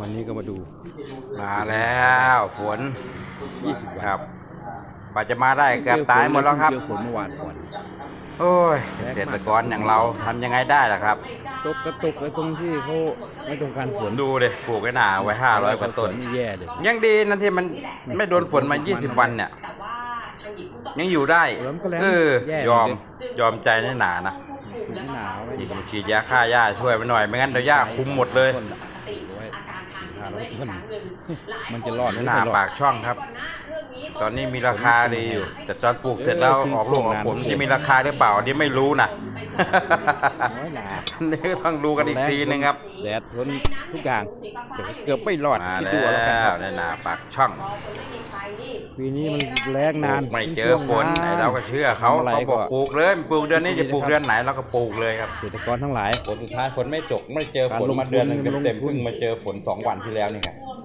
วันนี้ก็มาดู มาแล้วฝน20วันครับกว่าจะมาได้เกือบตายหมดแล้วครับเจอฝนเมื่อวานก่อนโอ้ยเกษตรกรอย่างเราทำยังไงได้ล่ะครับ ตกกระตกไอ้ตรงที่เขาไม่ต้องการฝนดูเลยปลูกไว้หนาไว้ห้าร้อยกว่าต้น นี่แย่เลยยังดีนะที่มันไม่โดนฝนมา 20 วันเนี่ย ยังอยู่ได้แล้วมันก็แรงเออแย่ยอมเลยยอมใจในหนานะหนาวไว้นี่ต้องฉีดยาฆ่าหญ้าช่วยไปหน่อย ไม่งั้นเดี๋ยวหญ้าคุมหมดเลย ต้นละ มันจะรอดหในรือหนาไม่รอปาดกช่องครับ ตอนนี้มีราคาดีอยู่ แต่ตอนปลูกเสร็จแล้วเออออกลูกออกผลจะมีราคาหรือเปล่าอันนี้ไม่รู้นะ น้อยหนาอันนี้ก็ต้องดูกันอีกทีนึงครับ แดดทนทุกอย่างแต่เกือบไม่รอดมาคิดแล้ดูเอาแล้วกันควรับในหนาปากช่องปีนี้มันแรงนานไม่เจอฝนช่วงไอ้เราก็เชื่อเขาทำอะไรเขาบอกก็ ปลูกเลยปลูกเดือนนี้จะปลูกเดือนไหนเราก็ปลูกเลยครับเกษตรกรทั้งหลาย ผลสุดท้ายฝนไม่จบไม่เจอฝนการลงมาเดือนหนึงทุนเต็มลงๆทุนเพิ่งมาเจอฝนสองวันที่แล้วนี่ครับเอ้ย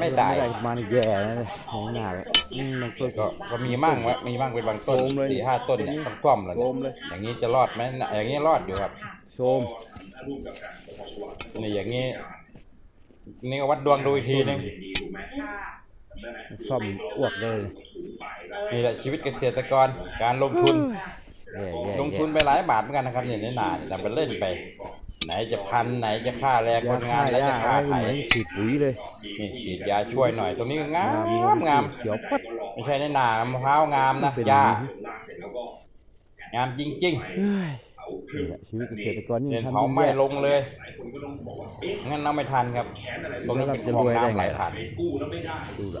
ไม่ได้มานี่แย่นะเลยของหน้าเลยอืมมันก็ก็ก็มีมั่งวะมีมั่งเป็นบางต้นโซมเลยสี่ห้าต้นเนี่ยต้องซ่อมแล้วโซเนี่ยมเลยอย่างนี้จะรอดไหมน่ะอย่างนี้รอดอยู่ครับโซมนี่อย่างนี้ นี่ก็วัดดวงดูอีกทีนึงซ่อมอ้วกเลยนี่แหละชีวิตเกษตรกรการลงทุนแย่แย่ลงทุนไปหลายบาทเหมือนกันนะครับเนี่ยในหนาเนี่ยทำไปเล่นไป ไหนจะพันไหนจะค่าแรงคนงานไหนจะค่าไถเหมือนฉีดปุ๋ยเลยนี่ฉีดยาช่วยหน่อยตรงนี้ก็งามงามเขียวปัดไม่ใช่ในหนามะพร้าวงามนะเป็นหญ้าอย่างนี้งามจริงเฮ้ยนี่แหละชีวิตเกษตรกรๆนี่เห็นทำเผาไหม้แย่ลงเลยงั้นเราไม่ทันครับตรงนี้เป็นคลองน้ำไหลผ่านดูละ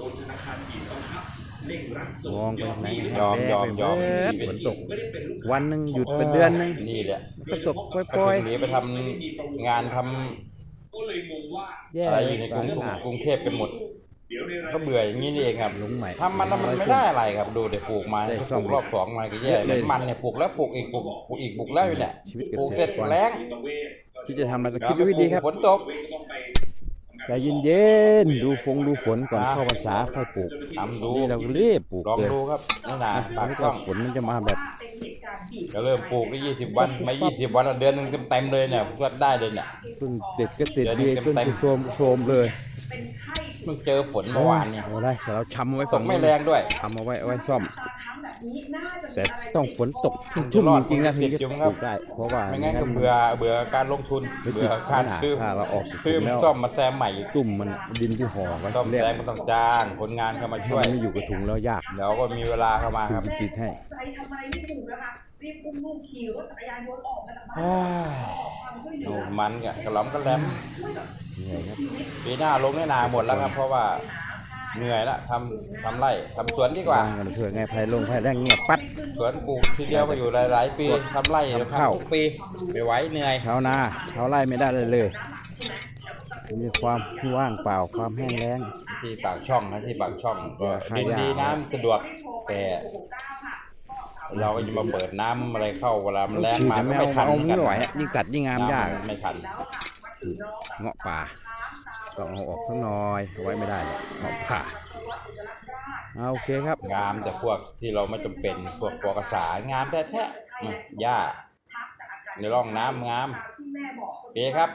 มองไปไหนยอมยอมยอมแดดชีวิตฝนตก วันหนึ่งหยุดเป็นเดือนหนึงนี่แหละก็ตกปก็ล่อย ถึงหนีไปทำงานทำๆ แย่อะไรเลอยยู่ในกรุงขนาดกรุงเทพกันหมด ก็เบื่ออย่างนี้นี่เองครับลงใหม่ ทำมันแล้วมันไม่ได้อะไรครับดูเดี๋ยวปลูกมาได้ปซ่อลูมกรอบสองมาก็แย่เยอะเหเลมืยอนมันเนี่ยปลูกแล้วปลูกอีกปลูกปลูกอีกปลูกแล้วอยู่เนี่ยชีวิตเกษตรปลูกเสร็จกรแรงที่จะทำอะไรก็คิดด้วยวิธีครับ ฝนตก ใจเย็นๆดูฟงดูฝนก่อนอ่าเข้าพรรษาค่อยปลูกทำดู นี่เราก็รีบปลูกลองเลยดูครับนี่นาปากไม่ช่องฝนมันจะมาแบบก็เริ่มปลูกได้ยี่สิบวันไม่ยี่สิบวันอะเดือนหนึงเต็มๆเลยเนี่ยก็ได้เลยเนี่ย เพิ่งติดก็ติดเดี๋ยวดีนี้เพิ่งเต็มๆโซมโซมเลยเพิ่งเจอฝนเมื่อวานเนี่ยเอาได้แต่เราชำเอาไว้ตฝั่กงไม่แรงด้วย ทำเอาไว้เอาไว้ซ่อม แต่ต้องฝนตกชุ่มๆจริงๆนะถึงจะปลูกได้ เพราะว่าไม่งั้นก็เบื่อเบื่อการลงทุนเบื่อการซื้อถ้าเราออกซื้อแล้วซ่อมมาแซมใหม่ตุ่มมันดินที่ห่อไว้ซ่อมเรียกแซมก็ต้องจ้างคนงานเข้ามาช่วยมันไม่อยู่กับถุงแล้วยากเดี๋ยวก็มีเวลาเข้ามาครับติดติดให้ ใจทำอะไรไม่ถูกนะคะรีบอุ้มลูกขี่รถจักรยานยนต์ออกมาจากบ้านเฮ้ยความช่วยเหลืโอ้อมันกะกระหล่ำกระแหลมเหนื่อยครับปีหน้าลงได้นาหมดแล้วครับเพราะว่า เหนื่อยละทำทำไร่ทำสวนดีกว่า วางกันเถอะไงภัยลงภัยแรงเงียบปัด สวนปลูกทีเดียวก็อยู่หลาย ๆ ปีทำไร่ทำข้าว ทำทุกปีไม่ไหวเหนื่อย ชาวนาชาวไร่ไม่ได้เลยเลย มีความว่างเปล่าความแห้งแล้ง ที่ปากช่องนะที่ปากช่องก็ราคาดินดียากน้ำสะดวก แต่ เราก็จะมาเปิดน้ำอะไรเข้าเวลามันแรงฉีดมาจะก็ไม่ไม่เอาทันเอาเหมือนไม่กันไหวอะยิ่งตัดยิ่งงามยากน้ำไม่ทันเงาะป่า ต้องเอาออกสักหน่อยเอาไว้ไม่ได้หรอกเอาะป่าเอาโอเคครับ งามแต่พวกที่เราไม่จำเป็นพวกปอกษางามแท้ๆนะหญ้าในร่องน้ำงามโอเคครับ